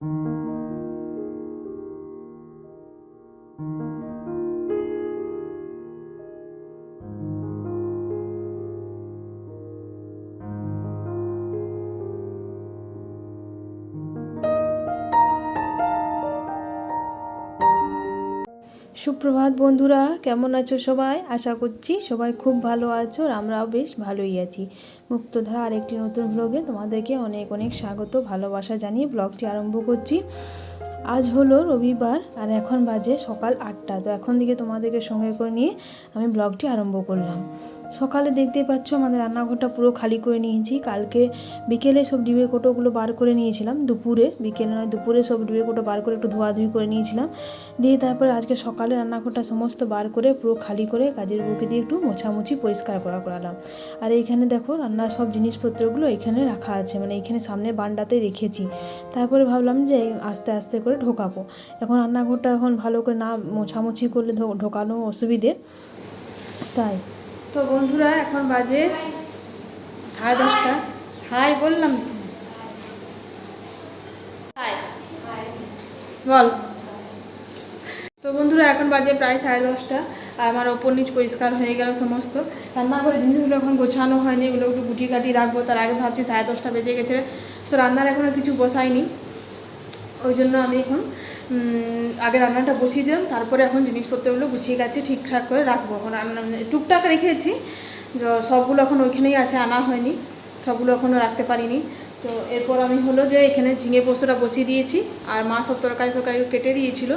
thank you সুপ্রভাত বন্ধুরা, কেমন আছো সবাই? আশা করছি সবাই খুব ভালো আছো আর আমরাও বেশ ভালোই আছি। মুক্তধারা আরেকটি নতুন ব্লগে তোমাদেরকে অনেক অনেক স্বাগত, ভালোবাসা জানিয়ে ব্লগটি আরম্ভ করছি। আজ হলো রবিবার আর এখন বাজে সকাল আটটা। তো এখন দিকে তোমাদেরকে সঙ্গে করে নিয়ে আমি ব্লগটি আরম্ভ করলাম। সকালে দেখতেই পাচ্ছ আমাদের রান্নাঘরটা পুরো খালি করে নিয়েছি। কালকে বিকেলে সব ডিবে কোটোগুলো বার করে নিয়েছিলাম, দুপুরে, বিকেলে নয়, দুপুরে সব ডিবে কোটো বার করে একটু ধোয়াধুয়ি করে নিয়েছিলাম। দিয়ে তারপরে আজকে সকালে রান্নাঘরটা সমস্ত বার করে, পুরো খালি করে কাজের বুকে দিয়ে একটু মোছামুছি পরিষ্কার করা করালাম। আর এইখানে দেখো রান্নার সব জিনিসপত্রগুলো এখানে রাখা আছে মানে এইখানে সামনে বান্ডাতে রেখেছি। তারপরে ভাবলাম যে আস্তে আস্তে করে ঢোকাবো। এখন রান্নাঘরটা এখন ভালো করে না মোছামুছি করলে ঢোকানো অসুবিধে। তাই তো বন্ধুরা, এখন বাজে সাড়ে দশটা। হাই বললাম। বল। তো বন্ধুরা, এখন বাজে প্রায় সাড়ে দশটা। আর আমার ওপর নিচ পরিষ্কার হয়ে গেল সমস্ত। রান্নাঘরের জিনিসগুলো এখন গোছানো হয়নি, এগুলো একটু গুটি কাটি রাখব। তার আগে ভাবছি সাড়ে দশটা বেজে গেছে। তো রান্নার এখনও কিছু বসাইনি। ওই জন্য আমি এখন আগে রান্নাটা বসিয়ে দিলাম, তারপরে এখন জিনিসপত্রগুলো গুছিয়ে গেছে, ঠিকঠাক করে রাখব। এখন রান্না টুকটাক রেখেছি, তো সবগুলো এখন ওইখানেই আছে, আনা হয়নি, সবগুলো এখনও রাখতে পারিনি। তো এরপর আমি হলো যে এখানে ঝিঙে পোস্তটা বসিয়ে দিয়েছি, আর মা সব তরকারি তরকারি কেটে দিয়েছিল,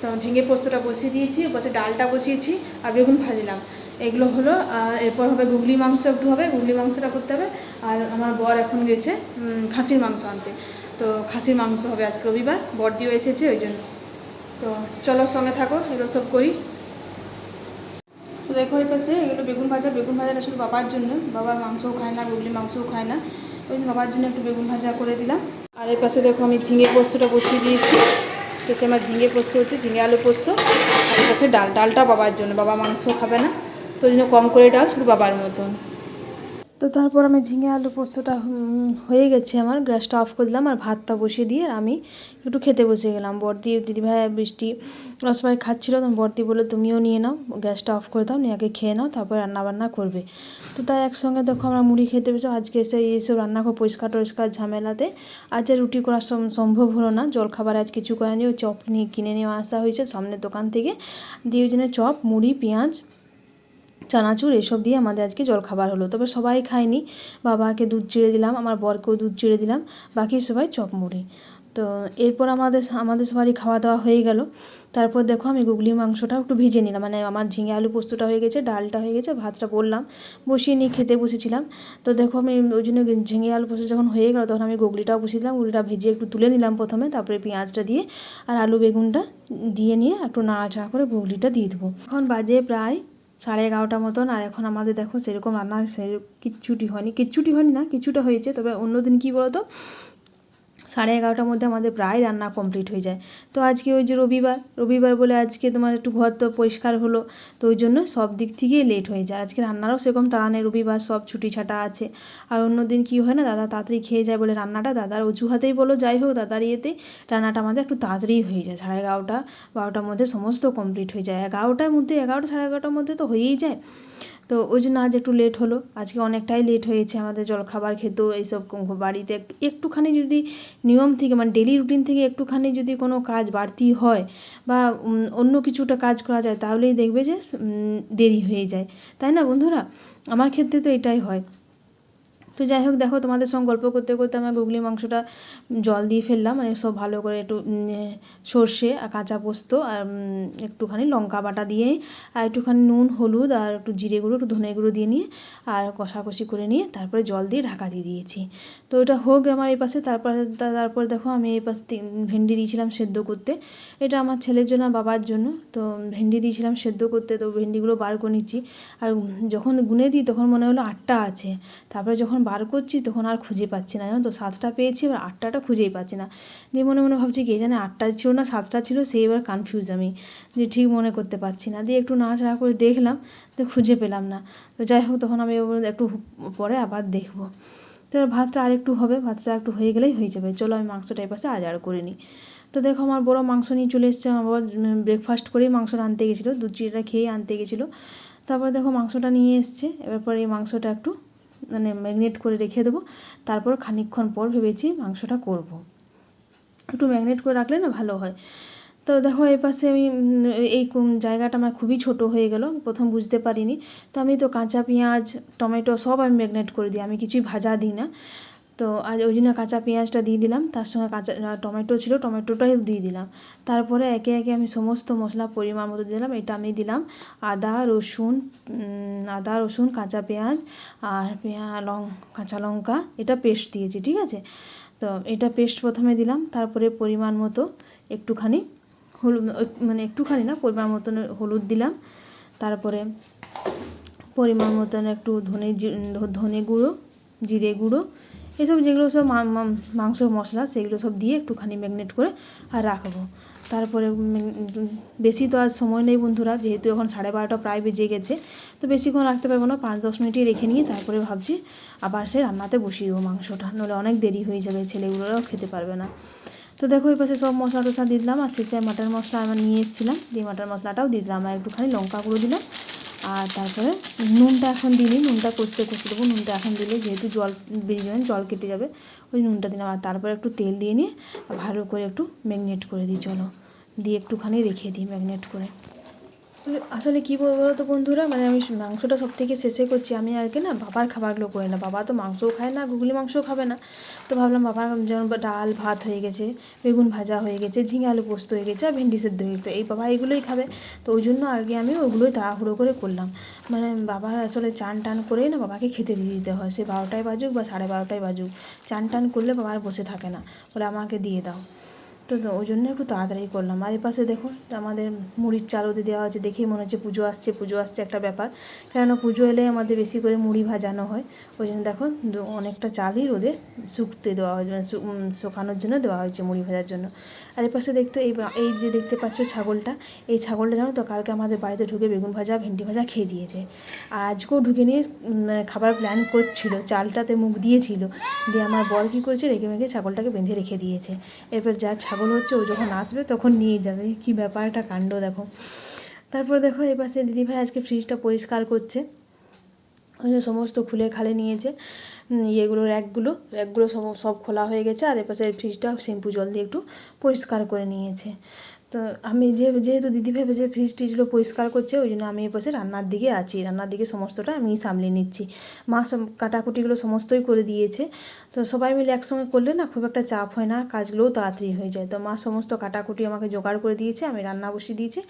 তো ঝিঙে পোস্তটা বসিয়ে দিয়েছি পাশে ডালটা বসিয়েছি, আর বেগুন ভাজলাম। এগুলো হলো আর এরপর হবে গুগলি মাংস, একটু হবে, গুগলি মাংসটা করতে হবে, আর আমার বর এখন গেছে খাসির মাংস আনতে। তো খাসির মাংস হবে আজকে রবিবার বড়দিও এসেছে, ওই জন্য। তো চলো সঙ্গে থাকো, এগুলো সব করি। তো দেখো এই পাশে এগুলো বেগুন ভাজা, বেগুন ভাজাটা শুধু বাবার জন্য। বাবা মাংসও খায় না, গুগলি মাংসও খায় না। ওই জন্য বাবার জন্য একটু বেগুন ভাজা করে দিলাম। আর এই পাশে দেখো আমি ঝিঙে পোস্তটা বসিয়ে দিয়েছি। শেষে আমার ঝিঙে পোস্ত হচ্ছে, ঝিঙে আলু পোস্ত। আর এই পাশে ডাল, ডালটা বাবার জন্য, বাবা মাংস খাবে না। তো ওই জন্য কম করে ডাল শুধু বাবার মতন। তো তারপর আমি ঝিঙে আলু পোস্তটা হয়ে গেছে আমার। গ্যাসটা অফ করে দিলাম আর ভাতটা বসিয়ে দিয়ে আমি একটু খেতে বসে গেলাম। বর্দি, দিদিভাই বৃষ্টি ওরা খাচ্ছিলো তখন বর্দি বলে তুমিও নিয়ে নাও, গ্যাসটা অফ করে দাও, নিয়ে আগে খেয়ে নাও, তারপর রান্না বান্না করবে। তো তাই একসঙ্গে দেখো আমরা মুড়ি খেতে বসে, আজকে এসে এইসব রান্নাঘর পরিষ্কার টরিষ্কার ঝামেলাতে। আজ রুটি করা সম- সম্ভব হলো না জলখাবার আজ কিছু করেনি ওই চপ নিয়ে কিনে নিয়ে আসা হয়েছে সামনের দোকান থেকে। দিয়ে ওই জন্য চপ, মুড়ি, পেঁয়াজ চানাচুর এসব দিয়ে আমাদের আজকে জলখাবার হলো। তবে সবাই খায়নি। বাবাকে দুধ চিড়ে দিলাম, আমার বরকেও দুধ চিড়ে দিলাম, বাকি সবাই চপ মুড়ি। তো এরপর আমাদের আমাদের সবারই খাওয়া দাওয়া হয়ে গেল। তারপর দেখো আমি গুগলি মাংসটা একটু ভেজে নিলাম। মানে আমার ঝিঙে আলু পোস্তটা হয়ে গেছে, ডালটা হয়ে গেছে, ভাতটা বললাম, বসিয়ে নিয়ে খেতে বসেছিলাম। তো দেখো আমি ওই জন্য ঝিঙে আলু পোস্ত যখন হয়ে গেল তখন আমি গুগলিটাও বসিয়ে দিলাম, গুগলিটা ভেজে একটু তুলে নিলাম প্রথমে, তারপরে পেঁয়াজটা দিয়ে আর আলু বেগুনটা দিয়ে নিয়ে একটু নাড়াচাড়া করে গুগলিটা দিয়ে দেবো। এখন বাজে প্রায় সাড়ে এগারোটা মতন, আর এখন আমাদের দেখো সেরকম রান্না সেরকম কিচ্ছুটি হয়নি। কিচ্ছুটি হয়নি না, কিছুটা হয়েছে, তবে অন্যদিন কী বলতো? সাড়ে এগারোটার মধ্যে আমাদের প্রায় রান্না কমপ্লিট হয়ে যায়। তো আজকে ওই যে রবিবার রবিবার বলে আজকে তোমার একটু ঘর তো পরিষ্কার হলো, তো ওই জন্য সব দিক থেকেই লেট হয়ে যায়। আজকে রান্নারও সেরকম তাড়া নেই, রবিবার সব ছুটি ছাটা আছে। আর অন্য দিন কী হয় না, দাদা তাড়াতাড়ি খেয়ে যায় বলে রান্নাটা, দাদার অজুহাতেই বলো, যাই হোক, দাদার ইয়েতেই রান্নাটা আমাদের একটু তাড়াতাড়ি হয়ে যায়। সাড়ে এগারোটা, বারোটার মধ্যে সমস্ত কমপ্লিট হয়ে যায়। এগারোটার মধ্যে, এগারোটা, সাড়ে এগারোটার মধ্যে তো হয়েই যায়। তো ওই জন্য আজ একটু লেট হলো। আজকে অনেকটাই লেট হয়েছে আমাদের জলখাবার খেতেও, এইসব বাড়িতে একটু, একটুখানি যদি নিয়ম থেকে মানে ডেলি রুটিন থেকে একটুখানি যদি কোনো কাজ বাড়তি হয় বা অন্য কিছুটা কাজ করা যায়, তাহলেই দেখবে যে দেরি হয়ে যায়। তাই না বন্ধুরা? আমার ক্ষেত্রে তো এটাই হয়। তো যাই হোক দেখো তোমাদের সঙ্গে গল্প করতে করতে আমার গুগলি মাংসটা জল দিয়ে ফেললাম মানে সব ভালো করে একটু সর্ষে আর কাঁচা পোস্ত আর একটুখানি লঙ্কা বাটা দিয়ে আর একটুখানি নুন, হলুদ আর একটু জিরে গুঁড়ো, একটু ধনে গুঁড়ো দিয়ে নিয়ে আর কষাকষি করে নিয়ে তারপরে জল দিয়ে ঢাকা দিয়ে দিয়েছি। তো এটা হোক আমার এই পাশে, তারপরে তারপরে দেখো আমি এই পাশে ভেন্ডি দিয়েছিলাম সেদ্ধ করতে। এটা আমার ছেলের জন্য বাবার জন্য, তো ভেন্ডি দিয়েছিলাম সেদ্ধ করতে, তো ভেন্ডিগুলো বার করে নিচ্ছি। আর যখন গুনে দিই তখন মনে হলো আটটা আছে, তারপরে যখন বার করছি তখন আর খুঁজে পাচ্ছি না। জানো তো, সাতটা পেয়েছি, এবার আটটাটা খুঁজেই পাচ্ছি না। দিয়ে মনে মনে ভাবছি কে জানে আটটা ছিল না, সাতটা ছিল সেই এবার কনফিউজ আমি, যে ঠিক মনে করতে পারছি না। দিয়ে একটু নাড়াচাড়া করে দেখলাম তো খুঁজে পেলাম না। তো যাই হোক, তখন আমি একটু পরে আবার দেখব। তো ভাতটা আরেকটু হবে, ভাতটা একটু হয়ে গেলেই হয়ে যাবে। চলো আমি মাংসটা এপাশে আজার করে নিই। তো দেখো আমার বড় মাংস নিয়ে চলে এসছে, আমার বাবা ব্রেকফাস্ট করেই মাংসটা আনতে গেছিল, দুধ চিড়িটা খেয়ে আনতে গেছিল। তারপরে দেখো মাংসটা নিয়ে এসছে, এবার পরে এই মাংসটা একটু মানে ম্যাগনেট করে রেখে দেবো। তারপর খানিকক্ষণ পর ভেবেছি মাংসটা করব। একটু ম্যাগনেট করে রাখলে না ভালো হয়। তো দেখো এই পাশে আমি এই জায়গাটা আমার খুবই ছোট হয়ে গেল, প্রথম বুঝতে পারিনি। তো আমি তো কাঁচা পেঁয়াজ, টমেটো সব আমি ম্যাগনেট করে দিই, আমি কিছুই ভাজা দিই না। তো আজ ওই জন্য কাঁচা পেঁয়াজটা দিয়ে দিলাম, তার সঙ্গে কাঁচা টমেটো ছিল টমেটোটাই দিয়ে দিলাম। তারপরে একে একে আমি সমস্ত মশলা পরিমাণ মতো দিলাম, এটা আমি দিলাম আদা, রসুন আদা, রসুন, কাঁচা পেঁয়াজ আর পেঁয়া, লং, কাঁচা লঙ্কা, এটা পেস্ট দিয়েছি, ঠিক আছে? তো এটা পেস্ট প্রথমে দিলাম, তারপরে পরিমাণ মতো একটুখানি হলুদ মানে একটুখানি না, পরিমাণ মতন হলুদ দিলাম। তারপরে পরিমাণ মতন একটু ধনে ধনে গুঁড়ো, জিরে গুঁড়ো এসব যেগুলো সব মাংস, মশলা, সেগুলো সব দিয়ে একটুখানি ম্যাগনেট করে আর রাখব। তারপরে বেশি তো আর সময় নেই বন্ধুরা, যেহেতু এখন সাড়ে বারোটা প্রায় বেজে গেছে, তো বেশিক্ষণ রাখতে পারব না, পাঁচ দশ মিনিটই রেখে নিয়ে তারপরে ভাবছি আবার সে রান্নাতে বসিয়ে দেবো মাংসটা নাহলে অনেক দেরি হয়ে যাবে, ছেলেগুলোরাও খেতে পারবে না। তো দেখো এই পাশে সব মশলা টশলা দিলাম, আর শেষে মাটন মশলা আমার নিয়ে এসেছিলাম, দিয়ে মাটন মশলাটাও দিলাম, আর একটুখানি লঙ্কা গুঁড়ো দিলাম আর তারপরে নুনটা এখন দিই নুনটা কষতে কষতে দেবো। নুনটা এখন দিলে যেহেতু জল বেরিয়ে যাবে, জল কেটে যাবে, ওই নুনটা দিলাম। আর তারপরে একটু তেল দিয়ে নিয়ে ভালো করে একটু ম্যাগনেট করে দিই, চলো। দিয়ে একটুখানি রেখে দিই ম্যাগনেট করে। আসলে কী বলব বলো তো বন্ধুরা? মানে আমি মাংসটা সব থেকে শেষে করছি। আমি আজকে না, বাবার খাবারগুলো করি না। বাবা তো মাংসও খায় না গুগলি মাংসও খাবে না। তো ভাবলাম বাবার যেমন ডাল, ভাত হয়ে গেছে, বেগুন ভাজা হয়ে গেছে, ঝিঙে আলু পোস্ত হয়ে গেছে, আর ভেন্ডি সেদ্ধ হয়ে গেছে। এই বাবা এগুলোই খাবে। তো ওই জন্য আগে আমি ওগুলোই তাড়াহুড়ো করে করলাম। মানে বাবার আসলে চান টান করেই না বাবাকে খেতে দিয়ে দিতে হয়। সে বারোটায় বাজুক বা সাড়ে বারোটায় বাজুক। চান টান করলে বাবা আর বসে থাকে না। বলে আমাকে দিয়ে দাও। তো ওই জন্য একটু তাড়াতাড়ি করলাম। আর এপাশে দেখো, আমাদের মুড়ির চাল ওদের দেওয়া হয়েছে, দেখেই মনে হচ্ছে পুজো আসছে পুজো আসছে একটা ব্যাপার। কেননা পুজো এলে আমাদের বেশি করে মুড়ি ভাজানো হয়। ওই জন্য দেখো অনেকটা চালই রোদে শুকতে দেওয়া হয়েছে মানে শুকানোর জন্য দেওয়া হয়েছে মুড়ি ভাজার জন্য। আর এপাশে দেখতে এই এই যে দেখতে পাচ্ছ ছাগলটা, এই ছাগলটা জানো তো কালকে আমাদের বাড়িতে ঢুকে বেগুন ভাজা, ভেন্ডি ভাজা খেয়ে দিয়েছে। আর আজকেও ঢুকে নিয়ে খাবার প্ল্যান করছিল, চালটাতে মুখ দিয়েছিল। দিয়ে আমার বর কী করেছে, রেখে মেখে ছাগলটাকে বেঁধে রেখে দিয়েছে। এরপর যা ছাগল হচ্ছে, ও যখন আসবে তখন নিয়ে যাবে। কি ব্যাপার, একটা কাণ্ড দেখো। তারপর দেখো এই পাশে দিদিভাই আজকে ফ্রিজটা পরিষ্কার করছে। সমস্ত খুলে খালে নিয়েছে। ইয়েগুলো, র্যাকগুলো র্যাকগুলো সব সব খোলা হয়ে গেছে আর এপাশে ফ্রিজটা শ্যাম্পু জল দিয়ে একটু পরিষ্কার করে নিয়েছে। তো আমি যে, যেহেতু দিদি ভেবে যে ফ্রিজ টিজগুলো পরিষ্কার করছে, ওই জন্য আমি এপাশে রান্নার দিকে আছি। রান্নার দিকে সমস্তটা আমি সামলে নিচ্ছি। মা সব কাটাকুটিগুলো সমস্তই করে দিয়েছে। তো সবাই মিলে একসঙ্গে করলে না খুব একটা চাপ হয় না, কাজগুলোও তাড়াতাড়ি হয়ে যায়। তো মা সমস্ত কাটাকুটি আমাকে জোগাড় করে দিয়েছে, আমি রান্না বসিয়ে দিয়েছি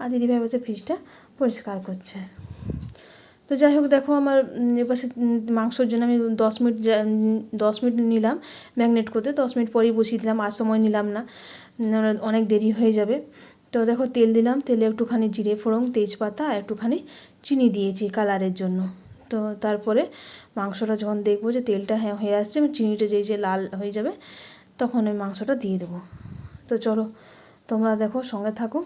আর দিদিভাই বসে ফ্রিজটা পরিষ্কার করছে। তো যাই হোক, দেখো আমার এপাশে মাংসর জন্য আমি দশ মিনিট দশ মিনিট নিলাম ম্যাগনেট করতে। দশ মিনিট পরেই বসিয়ে দিলাম, আর সময় নিলাম না। অনেক দেরি হয়ে যাবে। তো দেখো, তেল দিলাম, তেলে একটুখানি জিরে ফোড়ন, তেজপাতা, আর একটুখানি চিনি দিয়েছি কালারের জন্য। তো তারপরে মাংসটা যখন দেখব যে তেলটা হ্যাঁ হয়ে আসছে চিনিটা যেই, যে লাল হয়ে যাবে, তখন ওই মাংসটা দিয়ে দেবো। তো চলো, তোমরা দেখো, সঙ্গে থাকো।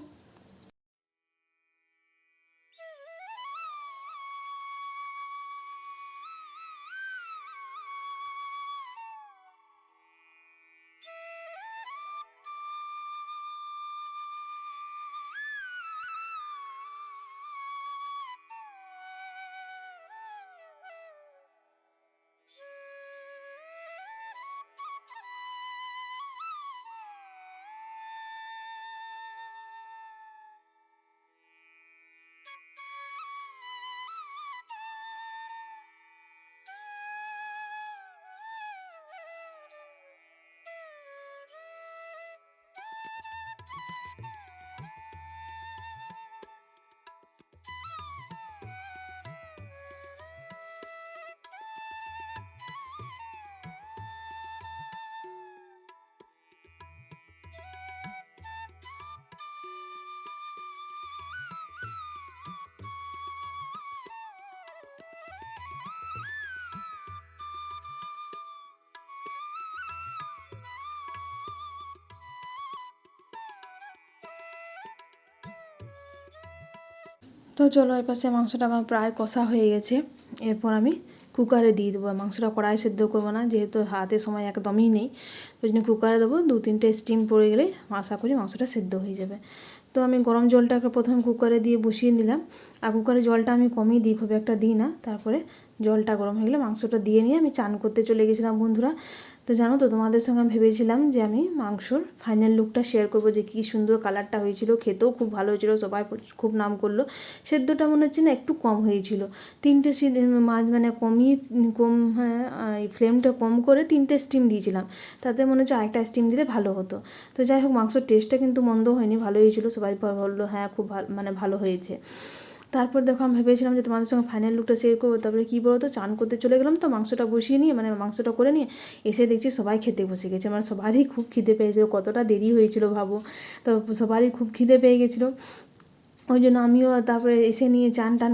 তো চলো এর পাশে মাংসটা আমার প্রায় কষা হয়ে গেছে। এরপর আমি কুকারে দিয়ে দেবো। মাংসটা কড়াই সেদ্ধ করব না, যেহেতু হাতে সময় একদমই নেই ওই জন্য কুকারে দেবো দু তিনটে স্টিম পড়ে গেলে আশা করি মাংসটা সেদ্ধ হয়ে যাবে। তো আমি গরম জলটাকে প্রথমে কুকারে দিয়ে বসিয়ে নিলাম। আর কুকারে জলটা আমি কমই দিই, খুব একটা দিই না। তারপরে জলটা গরম হয়ে গেলে মাংসটা দিয়ে নিয়ে আমি চান করতে চলে গেছিলাম বন্ধুরা। তো জানো তো, তোমাদের সঙ্গে আমি ভেবেছিলাম যে আমি মাংসর ফাইনাল লুকটা শেয়ার করব, যে কী সুন্দর কালারটা হয়েছিল, খেতেও খুব ভালো হয়েছিল, সবাই খুব নাম করল। সেদ্ধটা মনে হচ্ছে না একটু কম হয়েছিল। তিনটে মাছ মানে কমিয়ে, কম হ্যাঁ এই ফ্লেমটা কম করে তিনটে স্টিম দিয়েছিলাম। তাতে মনে হচ্ছে আরেকটা স্টিম দিলে ভালো হতো। তো যাই হোক, মাংসর টেস্টটা কিন্তু মন্দ হয়নি, ভালো হয়েছিল, সবাই বলল হ্যাঁ খুব ভালো মানে ভালো হয়েছে। তারপর দেখো আমি ভেবেছিলাম যে তোমাদের সঙ্গে ফাইনাল লুকটা শেয়ার করব তারপরে কী বলো তো চান করতে চলে গেলাম তো মাংসটা বসিয়ে নিয়ে মানে মাংসটা করে নিয়ে এসে দেখছি সবাই খেতে বসে গেছে মানে সবারই খুব খিদে পেয়েছিল কতটা দেরি হয়েছিল ভাবো তো সবারই খুব খিদে পেয়ে গেছিল। ওই জন্য আমিও তারপরে এসে নিয়ে চান টান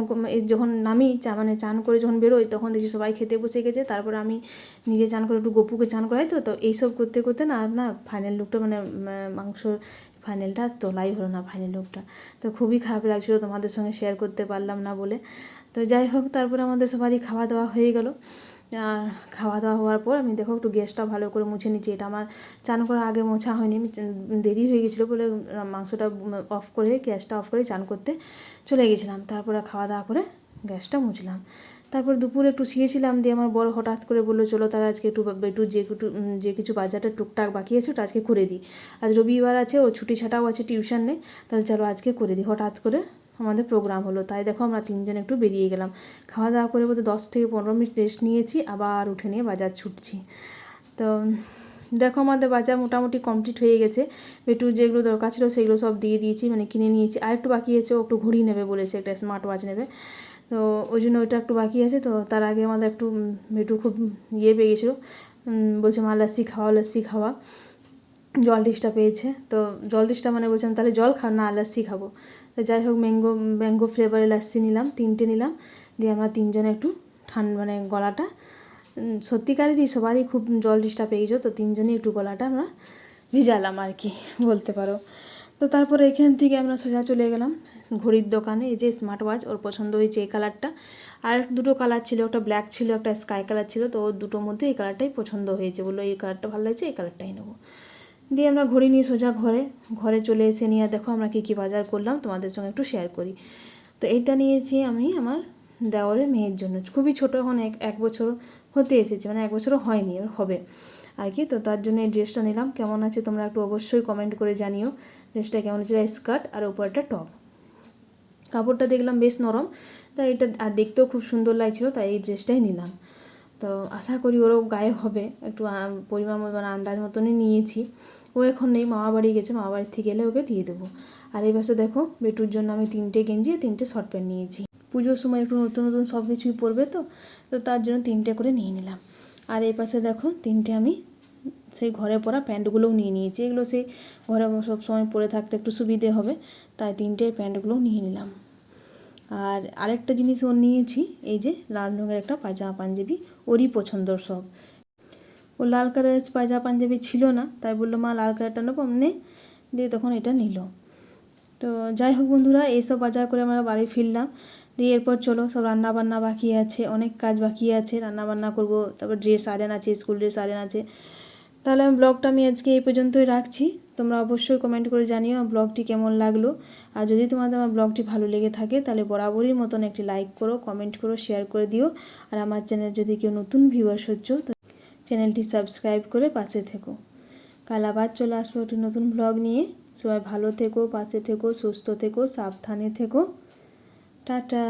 যখন নামি চা মানে চান করে যখন বেরোই তখন দেখি সবাই খেতে বসে গেছে তারপর আমি নিজে চান করে একটু গপুকে চান করাই তো তো এইসব করতে করতে না না ফাইনাল লুকটা মানে উম, ফাইনালটা তোলাই হলো না ফাইনাল লুকটা তো খুবই খারাপ লাগছিল তোমাদের সঙ্গে শেয়ার করতে পারলাম না বলে। তো যাই হোক, তারপরে আমাদের সবারই খাওয়া দাওয়া হয়ে গেল। আর খাওয়া দাওয়া হওয়ার পর আমি দেখো একটু গ্যাসটা ভালো করে মুছে নিচ্ছি। এটা আমার চান করার আগে মোছা হয়নি। আমি দেরি হয়ে গেছিল বলে মাংসটা অফ করে গ্যাসটা অফ করে চান করতে চলে গেছিলাম। তারপরে খাওয়া দাওয়া করে গ্যাসটা মুছলাম। তারপর দুপুরে একটু শুয়েছিলাম দিয়ে আমার বড় হঠাৎ করে বলল, চলো তারা আজকে একটু একটু যে একটু যে কিছু বাজারটা টুকটাক বাকি আছে ওটা আজকে করে দিই। আজ রবিবার আছে, ও ছুটি ছাটাও আছে টিউশন নেই, তাহলে চলো আজকে করে দিই। হঠাৎ করে আমাদের প্রোগ্রাম হলো, তাই দেখো আমরা তিনজন একটু বেরিয়ে গেলাম। খাওয়া দাওয়া করে বোধহয় দশ থেকে পনেরো মিনিট রেস্ট নিয়েছি, আবার উঠে নিয়ে বাজার ছুটছি। তো, দেখো আমাদের বাজার মোটামুটি কমপ্লিট হয়ে গেছে। একটু যেগুলো দরকার ছিল সেগুলো সব দিয়ে দিয়েছি মানে কিনে নিয়েছি। আর একটু বাকি আছে, ও একটু ঘড়ি নেবে বলেছে, একটা স্মার্ট ওয়াচ নেবে। তো ওই জন্য ওইটা একটু বাকি আছে, তো তার আগে আমাদের একটু একটু খুব ইয়ে পেয়ে গেছিল। বলছে মা, লাস্সি খাওয়া লাস্সি খাওয়া। জল ডিশটা পেয়েছে। তো জল ডিশটা মানে বলছিলাম তাহলে জল খাও, না লাস্সি খাব। তো যাই হোক, ম্যাঙ্গো ম্যাঙ্গো ফ্লেভারের লাস্সি নিলাম, তিনটে নিলাম। দিয়ে আমরা তিনজনে একটু ঠান্ডা মানে গলাটা সত্যিকারেরই সবারই খুব জল ডিশটা পেয়েছ তো তিনজনই একটু গলাটা আমরা ভিজালাম আর কি, বলতে পারো। তো তারপরে এখান থেকে আমরা সোজা চলে গেলাম। ঘড়ির দোকানে, এই যে স্মার্ট ওয়াচ ওর পছন্দ হয়েছে এই কালারটা আর দুটো কালার ছিল, একটা ব্ল্যাক ছিল, একটা স্কাই কালার ছিল, তো ওর দুটোর মধ্যে এই কালারটাই পছন্দ হয়েছে। বলল, এই কালারটা ভালো লাগছে, এই কালারটাই নেব। দিয়ে আমরা ঘড়ি নিয়ে সোজা ঘরে ঘরে চলে এসে নিয়ে দেখো আমরা কী কী বাজার করলাম, তোমাদের সঙ্গে একটু শেয়ার করি। তো এইটা নিয়েছি আমি আমার দেওয়ারের মেয়ের জন্য। খুবই ছোটো এখন, এক এক বছর হতে এসেছে মানে এক বছরও হয়নি হবে আর কি। তো তার জন্য এই ড্রেসটা নিলাম। কেমন আছে তোমরা একটু অবশ্যই কমেন্ট করে জানিও। ড্রেসটা কেমন হচ্ছে স্কার্ট আর উপরটা টপ। কাপড়টা দেখলাম বেশ নরম। তাই এটা আর দেখতেও খুব সুন্দর লাগছিল, তাই এই ড্রেসটাই নিলাম। তো আশা করি ওরও গায়ে হবে, একটু পরিমাণ মানে আন্দাজ মতনই নিয়েছি। ও এখন নেই, মামা বাড়ি গেছে, মামা বাড়ি থেকে এলে ওকে দিয়ে দেবো। আর এই পাশে দেখো, বেটুর জন্য আমি তিনটে গেঞ্জি, তিনটে শর্ট প্যান্ট নিয়েছি। পুজোর সময় একটু নতুন নতুন সব কিছুই পরবে তো তো তার জন্য তিনটে করে নিয়ে নিলাম। আর এই পাশে দেখো, তিনটে আমি সেই ঘরে পরা প্যান্টগুলোও নিয়ে নিয়েছি। এগুলো সেই ঘরে সব সময় পরে থাকতে একটু সুবিধে হবে, তাই তিনটে প্যান্টগুলোও নিয়ে নিলাম। আর আরেকটা জিনিস ওর নিয়েছি, এই যে লাল রঙের একটা পায়জামা পাঞ্জাবি, ওরই পছন্দর সব। ও লাল কালারের পায়জামা পাঞ্জাবি ছিল না, তাই বলল, মা, লাল কালারটা নেব? নে। দিয়ে তখন এটা নিল। তো যাই হোক বন্ধুরা এইসব বাজার করে আমরা বাড়ি ফিরলাম। দিয়ে এরপর চলো, সব রান্না বান্না বাকি আছে, অনেক কাজ বাকি আছে। রান্না বান্না করব, তারপর ড্রেস আরেন আছে স্কুল ড্রেস আরেন আছে। তাহলে আমি ব্লগটা আমি আজকে এই পর্যন্তই রাখছি। তোমরা অবশ্যই কমেন্ট করে জানিও আমার ব্লগটি কেমন লাগল। আর যদি তোমাদের আমার ব্লগটি ভালো লেগে থাকে, তাহলে বরাবরই মতন একটি লাইক করো কমেন্ট করো শেয়ার করে দিও। আর আমার চ্যানেল যদি কেউ নতুন ভিউয়ার্স হচ্ছ, তো চ্যানেলটি সাবস্ক্রাইব করে পাশে থেকো। কাল আবার চলে আসব একটি নতুন ব্লগ নিয়ে। সবাই ভালো থেকো, পাশে থেকো, সুস্থ থেকো, সাবধানে থেকো। টাটা।